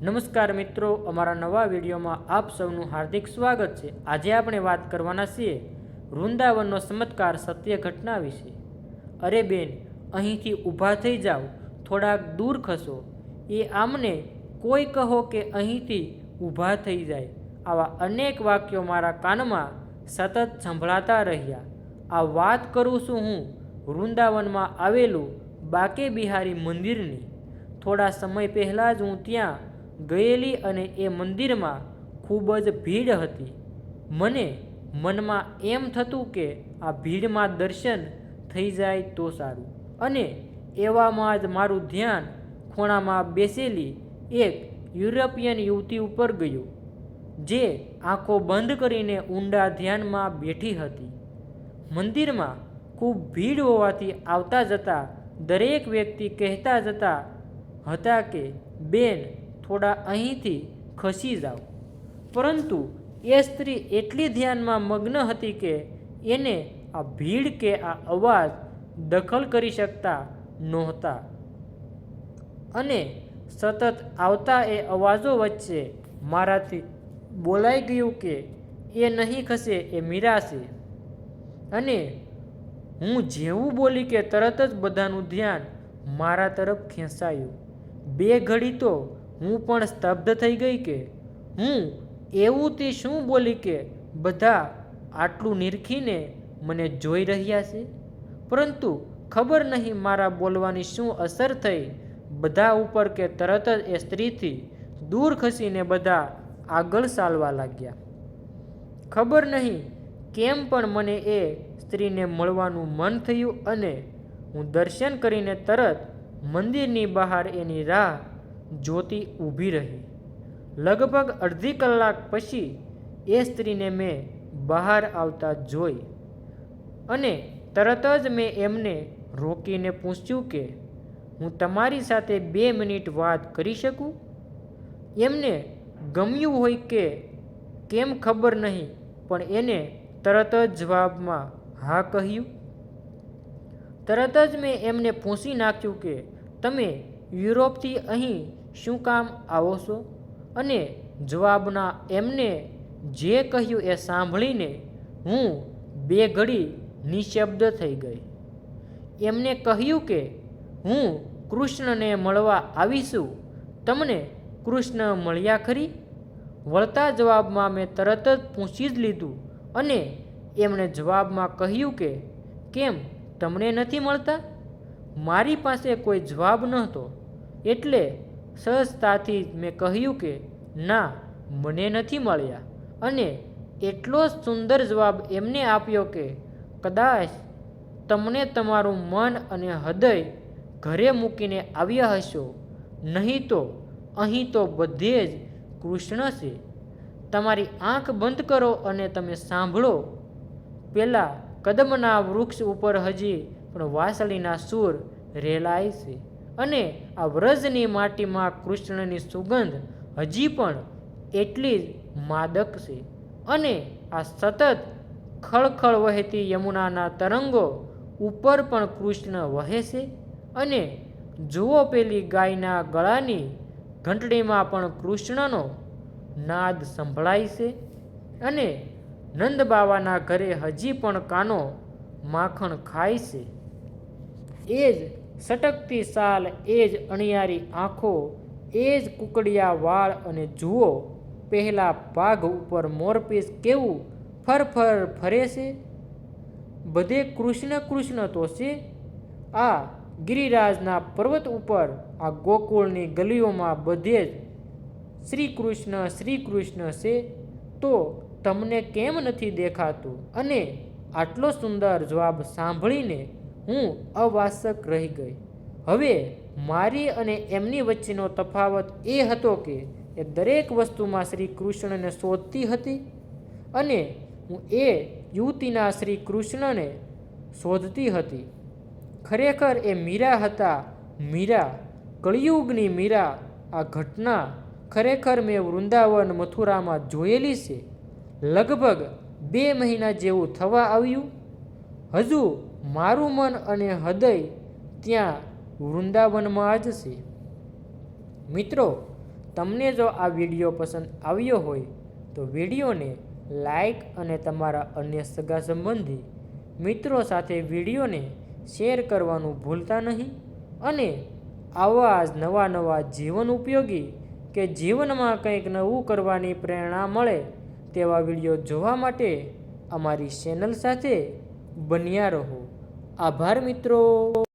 નમસ્કાર મિત્રો, અમારા નવા વિડીયોમાં આપ સૌનું હાર્દિક સ્વાગત છે. આજે આપણે વાત કરવાના છીએ વૃંદાવનનો ચમત્કાર સત્ય ઘટના વિશે. અરે બેન, અહીંથી ઊભા થઈ જાઓ, થોડાક દૂર ખસો. એ આમને કોઈ કહો કે અહીંથી ઊભા થઈ જાય. આવા અનેક વાક્યો મારા કાનમાં સતત સંભળાતા રહ્યા. આ વાત કરું છું હું વૃંદાવનમાં આવેલું બાકે બિહારી મંદિરની. થોડા સમય પહેલાં જ હું ત્યાં ગયેલી અને એ મંદિરમાં ખૂબ જ ભીડ હતી. મને મનમાં એમ થતું કે આ ભીડમાં દર્શન થઈ જાય તો સારું. અને એવામાં જ મારું ધ્યાન ખૂણામાં બેસેલી એક યુરોપિયન યુવતી ઉપર ગયું, જે આંખો બંધ કરીને ઊંડા ધ્યાનમાં બેઠી હતી. મંદિરમાં ખૂબ ભીડ હોવાથી આવતા જતા દરેક વ્યક્તિ કહેતા જતા હતા કે, બેન થોડા અહીંથી ખસી જાઓ. પરંતુ એ સ્ત્રી એટલી ધ્યાનમાં મગ્ન હતી કે એને આ ભીડ કે આ અવાજ દખલ કરી શકતા નહોતા. અને સતત આવતા એ અવાજો વચ્ચે મારાથી બોલાઈ ગયું કે એ નહીં ખસે એ મીરાશે. અને હું જેવું બોલી કે તરત જ બધાનું ધ્યાન મારા તરફ ખેંચાયું. બે ઘડી તો હું પણ સ્તબ્ધ થઈ ગઈ કે, હું એવું તે શું બોલી કે, બધા આટલું નિરખીને મને જોઈ રહ્યા છે? પરંતુ ખબર નહીં મારા બોલવાની શું અસર થઈ? બધા ઉપર કે તરત જ એ સ્ત્રીથી દૂર ખસીને બધા આગળ ચાલવા લાગ્યા. ખબર નહીં કેમ પણ મને એ સ્ત્રીને મળવાનું મન થયું અને હું દર્શન કરીને તરત મંદિરની બહાર એની રાહ જોતી ઊભી રહી. લગભગ અડધી કલાક પછી એ સ્ત્રીને મેં બહાર આવતા જોઈ અને તરત જ મેં એમને રોકીને પૂછ્યું કે, હું તમારી સાથે બે મિનિટ વાત કરી શકું? એમને ગમ્યું હોય કે, કેમ ખબર નહીં, પણ એને તરત જ જવાબમાં હા કહ્યું. તરત જ મેં એમને પૂછી નાખ્યું કે, તમે યુરોપથી અહીં શું કામ આવો છો? અને જવાબના એમને જે કહ્યું એ સાંભળીને હું બે ઘડી નિશબ્દ થઈ ગઈ. એમને કહ્યું કે, હું કૃષ્ણને મળવા આવીશું. તમને કૃષ્ણ મળ્યા ખરી? વળતા જવાબમાં મેં તરત જ પૂછી જ લીધું અને એમણે જવાબમાં કહ્યું કે, કેમ તમને નથી મળતા? મારી પાસે કોઈ જવાબ નહોતો. એટલે સહજતાથી મેં કહ્યું કે, ના, મને નથી મળ્યા. અને એટલો જ સુંદર જવાબ એમને આપ્યો કે, કદાચ તમને તમારું મન અને હૃદય ઘરે મૂકીને આવ્યા હશો, નહીં તો અહીં તો બધે જ કૃષ્ણ છે. તમારી આંખ બંધ કરો અને તમે સાંભળો. પેલા કદમના વૃક્ષ ઉપર હજી પણ વાસળીના સૂર રેલાય છે. અને આ વ્રજની માટીમાં કૃષ્ણની સુગંધ હજી પણ એટલી જ માદક છે. અને આ સતત ખળખળ વહેતી યમુનાના તરંગો ઉપર પણ કૃષ્ણ વહે છે. અને જુઓ પેલી ગાયના ગળાની ઘંટડીમાં પણ કૃષ્ણનો નાદ સંભળાય છે. અને નંદ બાવાના ઘરે હજી પણ કાનો માખણ ખાય છે. એ જ સટકતી સાલ એ જ અણિયારી આંખો, એ જ કુકડિયા વાળ અને જુઓ, પહેલા પાઘ ઉપર મોરપીસ કેવું ફરફર ફરે છે? બધે કૃષ્ણ કૃષ્ણ તો છે. આ ગિરિરાજના પર્વત ઉપર, આ ગોકુળની ગલીઓમાં બધે જ શ્રી કૃષ્ણ શ્રી કૃષ્ણ છે. તો તમને કેમ નથી દેખાતું? અને આટલો સુંદર જવાબ સાંભળીને હું અવાસક રહી ગઈ. હવે મારી અને એમની વચ્ચેનો તફાવત એ હતો કે એ દરેક વસ્તુમાં શ્રી કૃષ્ણને શોધતી હતી અને હું એ યુવતીના શ્રી કૃષ્ણને શોધતી હતી. ખરેખર એ મીરા હતા. મીરા, કળિયુગની મીરા. આ ઘટના ખરેખર મેં વૃંદાવન મથુરામાં જોયેલી છે. લગભગ બે મહિના જેવું થવા આવ્યું. હજુ મારું મન અને હૃદય ત્યાં વૃંદાવનમાં જ છે. મિત્રો, તમને જો આ વીડિયો પસંદ આવ્યો હોય, તો વિડીયોને લાઈક અને તમારા અન્ય સગા સંબંધી મિત્રો સાથે વિડીયોને શેર કરવાનું ભૂલતા નહીં અને આવા જ નવા નવા જીવન ઉપયોગી કે જીવનમાં કંઈક નવું કરવાની પ્રેરણા મળે તેવા વીડિયો જોવા માટે અમારી ચેનલ સાથે બન્યા રહો. આભાર મિત્રો.